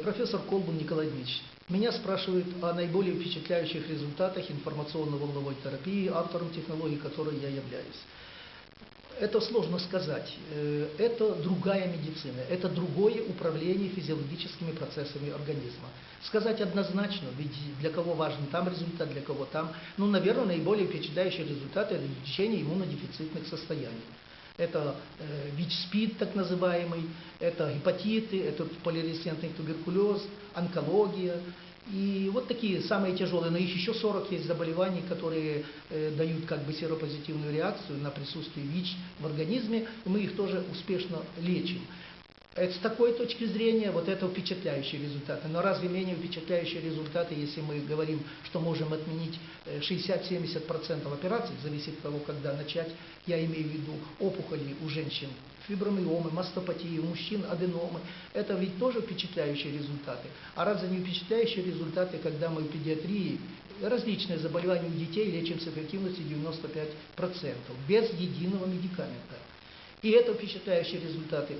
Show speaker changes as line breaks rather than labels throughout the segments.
Профессор Колбун Николай Дмитриевич, меня спрашивают о наиболее впечатляющих результатах информационно-волновой терапии, автором технологии которой я являюсь. Это сложно сказать. Э, Это другая медицина, это другое управление физиологическими процессами организма. Сказать однозначно, ведь для кого важен там результат, для кого там. Ну, наверное, наиболее впечатляющие результаты – это лечение иммунодефицитных состояний. Это э, ВИЧ-СПИД так называемый, это гепатиты, это полирезистентный туберкулез, онкология. И вот такие самые тяжелые, но их еще 40 есть заболеваний, которые э, дают как бы серопозитивную реакцию на присутствие ВИЧ в организме, и мы их тоже успешно лечим. Это с такой точки зрения, вот это впечатляющие результаты. Но разве менее впечатляющие результаты, если мы говорим, что можем отменить э, 60-70% операций, зависит от того, когда начать, я имею в виду опухоли у женщин, фибромиомы, мастопатии, у мужчин аденомы, это ведь тоже впечатляющие результаты. А разве не впечатляющие результаты, когда мы в педиатрии различные заболевания у детей лечим с эффективностью 95%, без единого медикамента. И это впечатляющие результаты.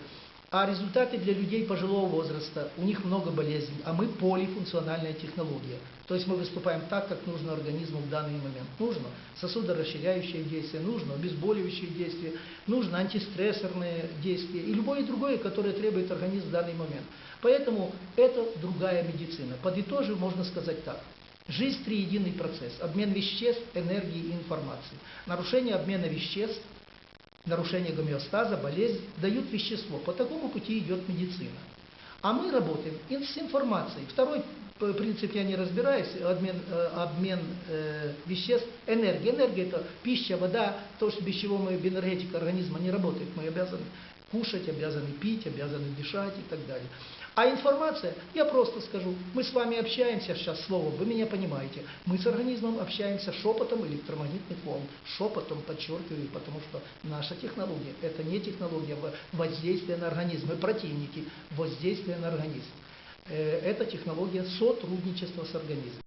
А результаты для людей пожилого возраста, у них много болезней, а мы полифункциональная технология. То есть мы выступаем так, как нужно организму в данный момент. Нужно сосудорасширяющее действие, нужно обезболивающее действие, нужно антистрессорное действие и любое другое, которое требует организм в данный момент. Поэтому это другая медицина. Подытожив, можно сказать так. Жизнь – триединый процесс. Обмен веществ, энергии и информации. Нарушение обмена веществ нарушение гомеостаза, болезнь, дают вещество. По такому пути идет медицина. А мы работаем с информацией. Второй принцип я не разбираюсь, обмен, э, обмен э, веществ, энергия. Энергия это пища, вода, то, что без чего мы, энергетика организма не работает. Мы обязаны кушать, обязаны пить, обязаны дышать и так далее. А информация, я просто скажу, мы с вами общаемся сейчас словом, вы меня понимаете. Мы с организмом общаемся шепотом электромагнитных волн. Шепотом, подчеркиваю, потому что наша технология, это не технология во- воздействия на организм. Мы противники воздействия на организм. Э, Это технология сотрудничества с организмом.